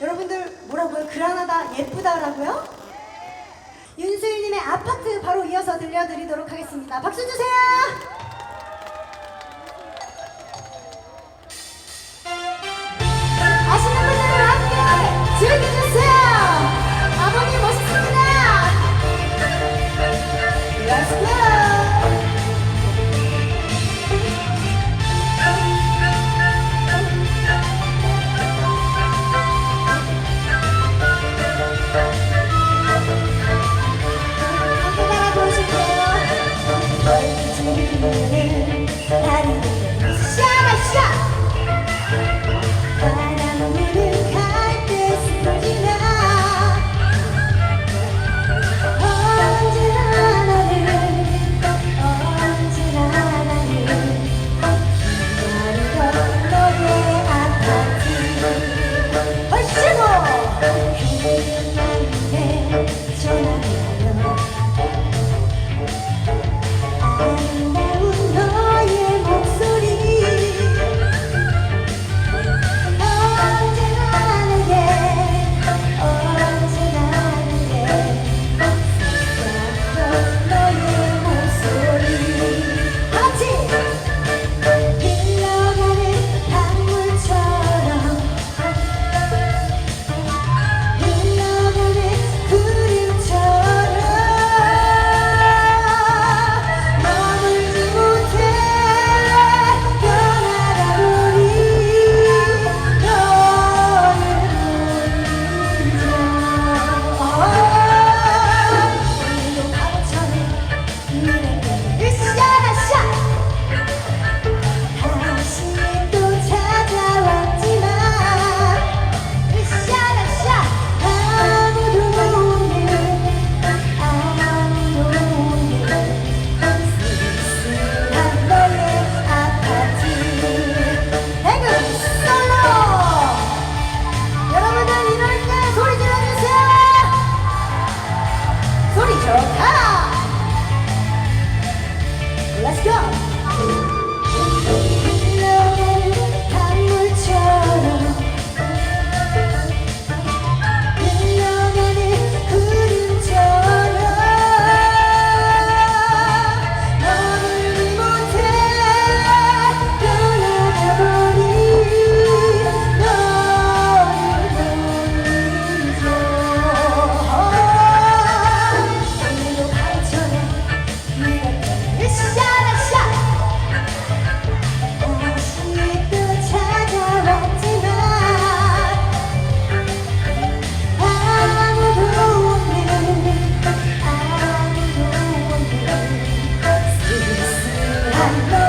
여러분들 뭐라고요? 그라나다 예쁘다라고요? 윤수희님의 아파트 바로 이어서 들려드리도록 하겠습니다. 박수 주세요! Yeah.